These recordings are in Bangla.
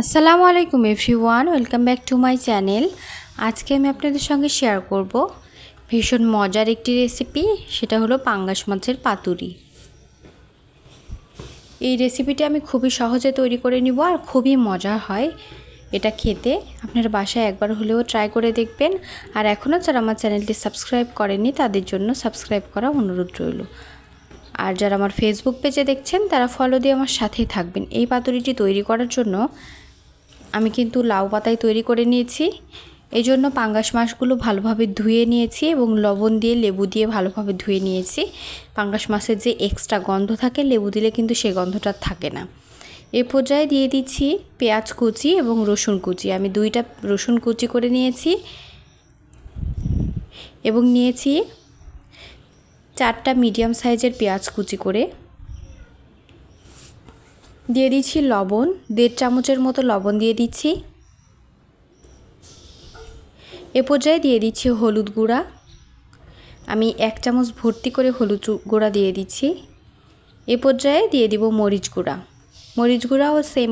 আসসালামু আলাইকুম everyone, welcome back to my channel. আজকে আমি আপনাদের সঙ্গে শেয়ার করব ভীষণ মজার একটি রেসিপি, সেটা হলো পাঙ্গাস মাছের পাতুরি। এই রেসিপিটি আমি খুবই সহজে তৈরি করে নিব আর খুবই মজা হয় এটা খেতে। আপনার বাসায় একবার হলেও ট্রাই করে দেখবেন। আর এখনও যারা আমার চ্যানেলটি সাবস্ক্রাইব করেনি তাদের জন্য সাবস্ক্রাইব করা অনুরোধ রইল। আর যারা আমার ফেসবুক পেজে দেখছেন, তারা ফলো দিয়ে আমার সাথেই থাকবেন। এই পাতুরিটি তৈরি করার জন্য আমি কিন্তু লাউ পাতায় তৈরি করে নিয়েছি। এই জন্য পাঙ্গাস মাছগুলো ভালোভাবে ধুয়ে নিয়েছি এবং লবণ দিয়ে লেবু দিয়ে ভালোভাবে ধুয়ে নিয়েছি। পাঙ্গাস মাছের যে এক্সট্রা গন্ধ থাকে, লেবু দিলে কিন্তু সেই গন্ধটা থাকে না। এ পর্যায়ে দিয়ে দিচ্ছি পেঁয়াজ কুচি এবং রসুন কুচি। আমি দুইটা রসুন কুচি করে নিয়েছি এবং নিয়েছি চারটা মিডিয়াম সাইজের পেঁয়াজ কুচি করে। দিয়ে দিচ্ছি লবণ, দেড় চামচের মতো লবণ দিয়ে দিচ্ছি। এ পর্যায়ে দিয়ে দিচ্ছি হলুদ গুঁড়া। আমি এক চামচ ভর্তি করে হলুদ গুঁড়া দিয়ে দিচ্ছি। এ পর্যায়ে দিয়ে দিব মরিচ গুঁড়া। মরিচ গুঁড়াও সেম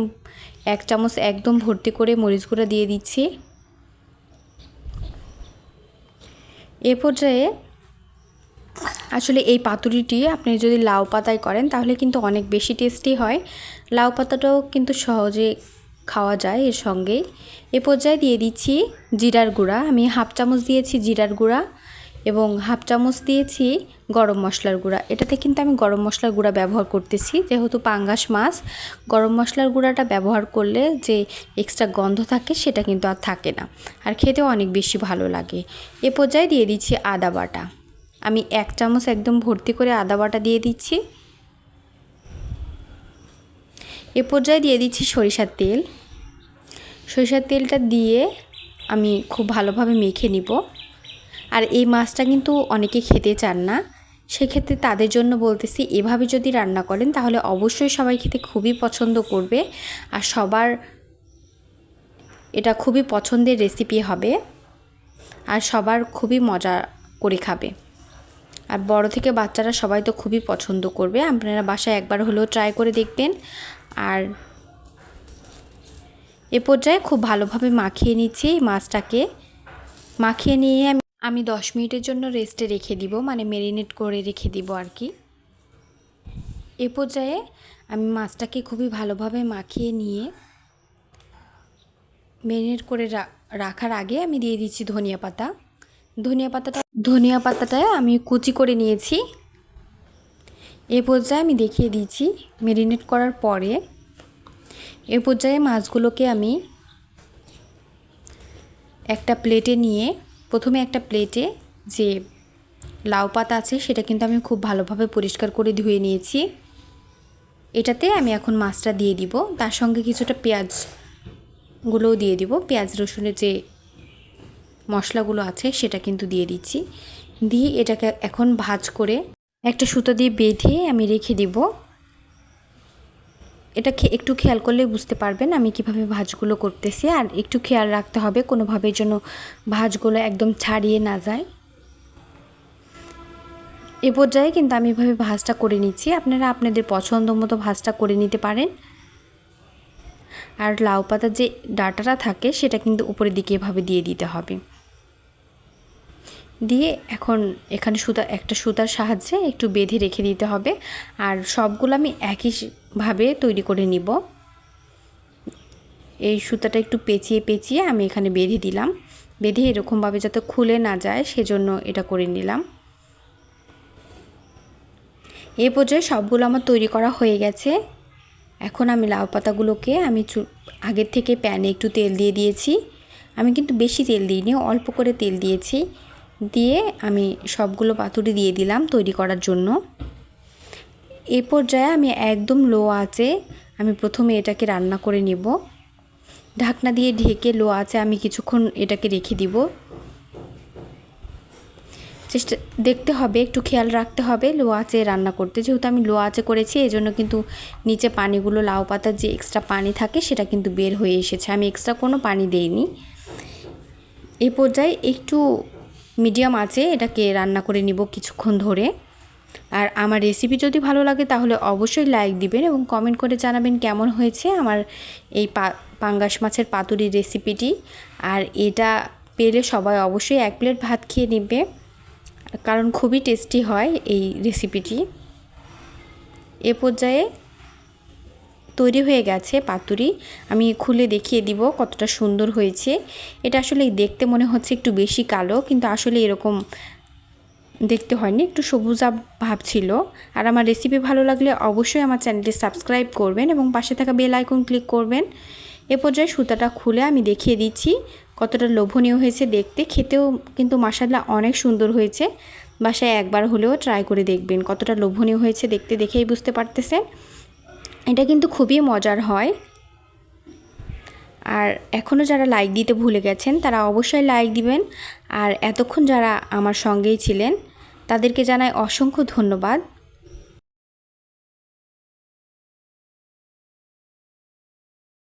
এক চামচ একদম ভর্তি করে মরিচ গুঁড়া দিয়ে দিচ্ছি। এ পর্যায়ে আসলে এই পাতুরিটি আপনি যদি লাউ পাতায় করেন, তাহলে কিন্তু অনেক বেশি টেস্টি হয়। লাউ পাতাটাও কিন্তু সহজে খাওয়া যায় এর সঙ্গে। এ পর্যায়ে দিয়ে দিচ্ছি জিরার গুঁড়া। আমি হাফ চামচ দিয়েছি জিরার গুঁড়া এবং হাফ চামচ দিয়েছি গরম মশলার গুঁড়া। এটাতে কিন্তু আমি গরম মশলার গুঁড়া ব্যবহার করতেছি। যেহেতু পাঙ্গাস মাছ, গরম মশলার গুঁড়াটা ব্যবহার করলে যে এক্সট্রা গন্ধ থাকে, সেটা কিন্তু আর থাকে না। আর খেতেও অনেক বেশি ভালো লাগে। এ পর্যায়ে দিয়ে দিচ্ছি আদা বাটা। আমি এক চামচ একদম ভর্তি করে আদা বাটা দিয়ে দিচ্ছি। এ পর্যায়ে দিয়ে দিচ্ছি সরিষার তেল। সরিষার তেলটা দিয়ে আমি খুব ভালোভাবে মেখে নিব। আর এই মাছটা কিন্তু অনেকে খেতে চান না। সেক্ষেত্রে তাদের জন্য বলতেছি, এভাবে যদি রান্না করেন তাহলে অবশ্যই সবাই খেতে খুবই পছন্দ করবে। আর সবার এটা খুবই পছন্দের রেসিপি হবে। আর সবার খুবই মজা করে খাবে। আর বড় থেকে বাচ্চারা সবাই তো খুবই পছন্দ করবে। আপনারা বাসায় একবার হলেও ট্রাই করে দেখবেন। আর এ পর্যায়ে খুব ভালোভাবে মাখিয়ে নিচ্ছি মাছটাকে। মাখিয়ে নিয়ে আমি আমি দশ মিনিটের জন্য রেস্টে রেখে দিব মানে মেরিনেট করে রেখে দিব আর কি। এ পর্যায়ে আমি মাছটাকে খুবই ভালোভাবে মাখিয়ে নিয়ে মেরিনেট করে রাখার আগে আমি দিয়ে দিচ্ছি ধনিয়া পাতা। ধনিয়া পাতাটা ধনিয়া পাতাটা আমি কুচি করে নিয়েছি। এ পর্যায়ে আমি দেখিয়ে দিয়েছি মেরিনেট করার পরে। এ পর্যায়ে মাছগুলোকে আমি একটা প্লেটে নিয়ে, প্রথমে একটা প্লেটে যে লাউ পাতা আছে সেটা কিন্তু আমি খুব ভালোভাবে পরিষ্কার করে ধুয়ে নিয়েছি। এটাতে আমি এখন মাছটা দিয়ে দিব। তার সঙ্গে কিছুটা পেঁয়াজগুলোও দিয়ে দিব। পেঁয়াজ রসুনের যে মশলাগুলো আছে, সেটা কিন্তু দিয়ে দিচ্ছি। দিয়ে এটাকে এখন ভাজ করে একটা সুতো দিয়ে বেঁধে আমি রেখে দিব। এটা একটু খেয়াল করলে বুঝতে পারবেন আমি কীভাবে ভাজগুলো করতেছি। আর একটু খেয়াল রাখতে হবে কোনোভাবে যেন ভাজগুলো একদম ছাড়িয়ে না যায়। এ পর্যায়ে কিন্তু আমি এভাবে ভাজটা করে নিচ্ছি। আপনারা আপনাদের পছন্দ মতো ভাজটা করে নিতে পারেন। আর লাউ পাতার যে ডাটাটা থাকে, সেটা কিন্তু উপরের দিকে এভাবে দিয়ে দিতে হবে। দিয়ে এখন এখানে সুতা, একটা সুতার সাহায্যে একটু বেঁধে রেখে দিতে হবে। আর সবগুলো আমি একইভাবে তৈরি করে নিব। এই সুতাটা একটু পেঁচিয়ে পেঁচিয়ে আমি এখানে বেঁধে দিলাম। বেঁধে এরকমভাবে যাতে খুলে না যায়, সেজন্য এটা করে নিলাম। এ পর্যায়ে সবগুলো আমার তৈরি করা হয়ে গেছে। এখন আমি লাউ পাতাগুলোকে আমি আগের থেকে প্যানে একটু তেল দিয়ে দিয়েছি। আমি কিন্তু বেশি তেল দিইনি, অল্প করে তেল দিয়েছি। দিয়ে আমি সবগুলো পাতুরি দিয়ে দিলাম তৈরি করার জন্য। এ পর্যায়ে আমি একদম লো আছে আমি প্রথমে এটাকে রান্না করে নেব। ঢাকনা দিয়ে ঢেকে লো আছে আমি কিছুক্ষণ এটাকে রেখে দিব। চেষ্টা, দেখতে হবে, একটু খেয়াল রাখতে হবে লো আঁচে রান্না করতে। যেহেতু আমি লো আঁচে করেছি এই জন্য কিন্তু নিচে পানিগুলো, লাউ পাতার যে এক্সট্রা পানি থাকে, সেটা কিন্তু বের হয়ে এসেছে। আমি এক্সট্রা কোনো পানি দেইনি। এ পর্যায়ে একটু মিডিয়াম আছে, এটাকে রান্না করে নিব কিছুক্ষণ ধরে। আর আমার রেসিপি যদি ভালো লাগে তাহলে অবশ্যই লাইক দিবেন এবং কমেন্ট করে জানাবেন কেমন হয়েছে আমার এই পাঙ্গাস মাছের পাতুরি রেসিপিটি আর এটা পেলে সবাই অবশ্যই এক প্লেট ভাত খেয়ে নেবে, কারণ খুবই টেস্টি হয় এই রেসিপিটি এ পর্যায়ে তৈরি হয়ে গেছে পাতুরি। আমি খুলে দেখিয়ে দিব কতটা সুন্দর হয়েছে। এটা আসলে দেখতে মনে হচ্ছে একটু বেশি কালো, কিন্তু আসলে এরকম দেখতে হয়নি, একটু সবুজা ভাব ছিল। আর আমার রেসিপি ভালো লাগলে অবশ্যই আমার চ্যানেলটি সাবস্ক্রাইব করবেন এবং পাশে থাকা বেল আইকন ক্লিক করবেন। এ পর্যায়ে সুতাটা খুলে আমি দেখিয়ে দিচ্ছি কতটা লোভনীয় হয়েছে দেখতে। খেতেও কিন্তু মাসাল্লা অনেক সুন্দর হয়েছে। বাসায় একবার হলেও ট্রাই করে দেখবেন কতটা লোভনীয় হয়েছে দেখতে দেখেই বুঝতে পারতেছেন। এটা কিন্তু খুবই মজার হয়। আর এখনও যারা লাইক দিতে ভুলে গেছেন, তারা অবশ্যই লাইক দিবেন। আর এতক্ষণ যারা আমার সঙ্গেই ছিলেন, তাদেরকে জানাই অসংখ্য ধন্যবাদ।